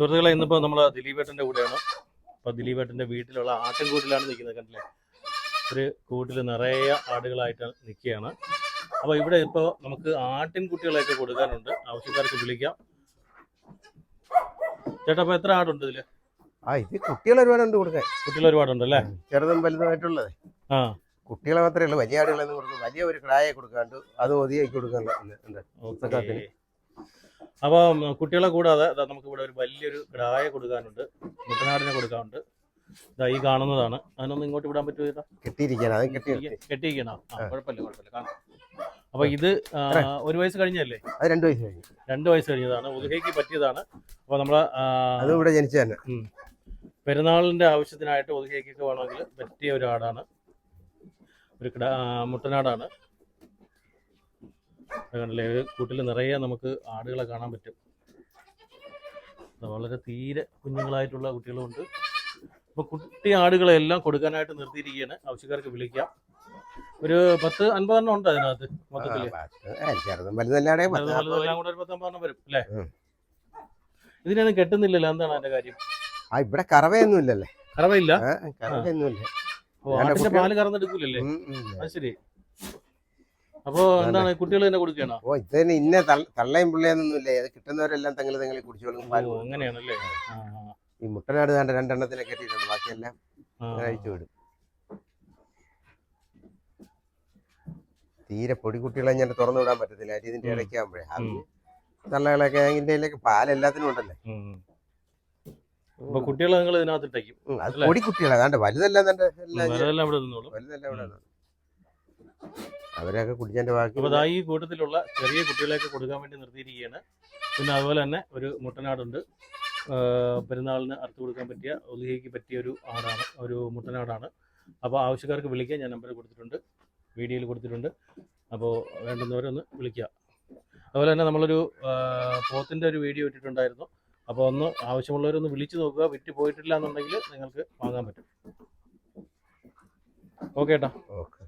സുഹൃത്തുക്കളെ ഇന്നിപ്പോൾ നമ്മൾ ദിലീപേട്ടന്റെ കൂടെയാണ്. അപ്പോൾ ദിലീപേട്ടന്റെ വീട്ടിലുള്ള ആട്ടിൻകൂട്ടിലാണ് നിൽക്കുന്നത് കണ്ടില്ലേ? ഒരു കൂട്ടിൽ നിറയെ ആടുകളായിട്ട് നിൽക്കുകയാണ്. അപ്പൊ ഇവിടെ ഇപ്പോ നമുക്ക് ആട്ടിൻകുട്ടികളെയൊക്കെ കൊടുക്കാനുണ്ട്. ആവശ്യക്കാർക്ക് വിളിക്കാം. ചേട്ടാ അപ്പോൾ എത്ര ആടുണ്ട് ഇതിൽ? ആ ഇത് കുട്ടികൾ ഒരുപാടുണ്ട് കൊടുക്കാൻ. കുട്ടികൾ ഒരുപാടുണ്ട് അല്ലേ ചെറുതും വലുതുമായിട്ടുള്ളത്. ആ. കുട്ടികളെ മാത്രമേ ഉള്ളൂ വലിയ ആടുകളെന്ന് കൊടുക്കും വലിയ ഒരു കിടായെ കൊടുക്കാണ്ട് അത് ഒതിയാക്കി കൊടുക്കാൻ അപ്പോൾ കുട്ടികളെ കൂടാതെ നമുക്ക് ഇവിടെ ഒരു വലിയൊരു ഗ്രായ കൊടുക്കാനുണ്ട്. മുട്ടനാടിനെ കൊടുക്കാനുണ്ട്. ഇതാ ഈ കാണുന്നതാണ്. അതിനൊന്നും ഇങ്ങോട്ട് വിടാൻ പറ്റുമോ കെട്ടിയിരിക്കണം കെട്ടിയിരിക്കണം? ആ. കുഴപ്പമില്ല കുഴപ്പമില്ല. കാണാം. അപ്പൊ ഇത് ഒരു വയസ്സ് കഴിഞ്ഞല്ലേ? രണ്ടു വയസ്സ് കഴിഞ്ഞു. രണ്ട് വയസ്സ് കഴിഞ്ഞതാണ്. ഉദുഹയ്ക്ക് പറ്റിയതാണ്. അപ്പൊ നമ്മളെ അത് ഇവിടെ ജനിച്ചു തന്നെ. പെരുന്നാളിന്റെ ആവശ്യത്തിനായിട്ട് ഉദുഹയ്ക്കൊക്കെ വേണമെങ്കിൽ പറ്റിയ ഒരു ആടാണ് ഒരു കിട മുട്ടനാടാണ്. കണ്ടില്ലേ ഒരു കൂട്ടിൽ നിറയെ നമുക്ക് ആടുകളെ കാണാൻ പറ്റും. വളരെ തീരെ കുഞ്ഞുങ്ങളായിട്ടുള്ള കുട്ടികളുമുണ്ട് അപ്പോൾ കുട്ടി ആടുകളെ എല്ലാം കൊടുക്കാനായിട്ട് നിർത്തിയിരിക്കുകയാണ്. ആവശ്യക്കാർക്ക് വിളിക്കാം. ഒരു പത്ത് അൻപതെണ്ണം ഉണ്ട് അതിനകത്ത് മൊത്തത്തിൽ എല്ലാം കൂടെ ഒരു പത്തമ്പതെണ്ണം വരും അല്ലേ? ഇതിനൊന്നും കെട്ടുന്നില്ലല്ലോ എന്താണ് അതിന്റെ കാര്യം? ആ ഇവിടെ കറവയൊന്നും ഇല്ലല്ലേ കറവയില്ല ഓ, പാൽ കറന്നെടുക്കൂലല്ലേ. അത് ശരി. അപ്പോ എന്താണ്? കുട്ടികൾ തന്നെ കൊടുക്കുകയാണോ? ഓ ഇതിന് ഇന്ന തള്ള- തള്ളയും പിള്ളയൊന്നും ഇല്ല. അത് കിട്ടുന്നവരെല്ലാം തങ്ങൾ തങ്ങളെ കുടിച്ചോളും കൊടുക്കും. അങ്ങനെയാണല്ലേ? ആ, ആ, ഈ മുട്ടനാട് കണ്ട രണ്ടെണ്ണത്തിനെ കെട്ടിയിട്ടുണ്ട്. ബാക്കിയെല്ലാം ആ. അങ്ങനെ അഴിച്ചു വിടും. തീരെ പൊടിക്കുട്ടികളെ ഞാൻ തുറന്നു വിടാൻ പറ്റത്തില്ല. അരി ഇതിന്റെ ഉം. ഇടയ്ക്ക് ആകുമ്പോഴേ അത് ഉം. തള്ളകളൊക്കെ ഇതിന്റെ ഇതിലേക്ക് പാൽ എല്ലാത്തിനും ഉണ്ടല്ലേ? ഉം. അപ്പൊ കുട്ടികളെ നിങ്ങൾ ഇതിനകത്ത് ഇട്ടേക്കും ഉം, അത് അല്ലേ? പൊടിക്കുട്ടികളെ അതാണ്ട് വലുതെല്ലാം തന്റെ എല്ലാം ഞാൻ- വേറെല്ലാം ഇവിടെ നിന്നോളും. വലുതെല്ലാം ഇവിടെ ആണ്. അവരൊക്കെ കുടിച്ചതിന്റെ ബാക്കി അപ്പോൾ ദാ ഈ കൂട്ടത്തിലുള്ള ചെറിയ കുട്ടികളെയൊക്കെ കൊടുക്കാൻ വേണ്ടി നിർത്തിയിരിക്കുകയാണ്. പിന്നെ അതുപോലെ തന്നെ ഒരു മുട്ടനാടുണ്ട്. പെരുന്നാളിന് അറുത്ത് കൊടുക്കാൻ പറ്റിയ ഒലിഹയ്ക്ക് പറ്റിയ ഒരു ആടാണ് ഒരു മുട്ടനാടാണ്. അപ്പോൾ ആവശ്യക്കാർക്ക് വിളിക്കാൻ ഞാൻ നമ്പർ കൊടുത്തിട്ടുണ്ട്. വീഡിയോയിൽ കൊടുത്തിട്ടുണ്ട്. അപ്പോൾ വേണ്ടുന്നവരൊന്ന് വിളിക്കുക. അതുപോലെ തന്നെ നമ്മളൊരു പോത്തിന്റെ ഒരു വീഡിയോ ഇട്ടിട്ടുണ്ടായിരുന്നു. അപ്പോൾ ഒന്ന് ആവശ്യമുള്ളവരൊന്ന് വിളിച്ചു നോക്കുക. വിറ്റ് പോയിട്ടില്ല എന്നുണ്ടെങ്കിൽ നിങ്ങൾക്ക് വാങ്ങാൻ പറ്റും. ഓക്കെ ഏട്ടാ. ഓക്കെ.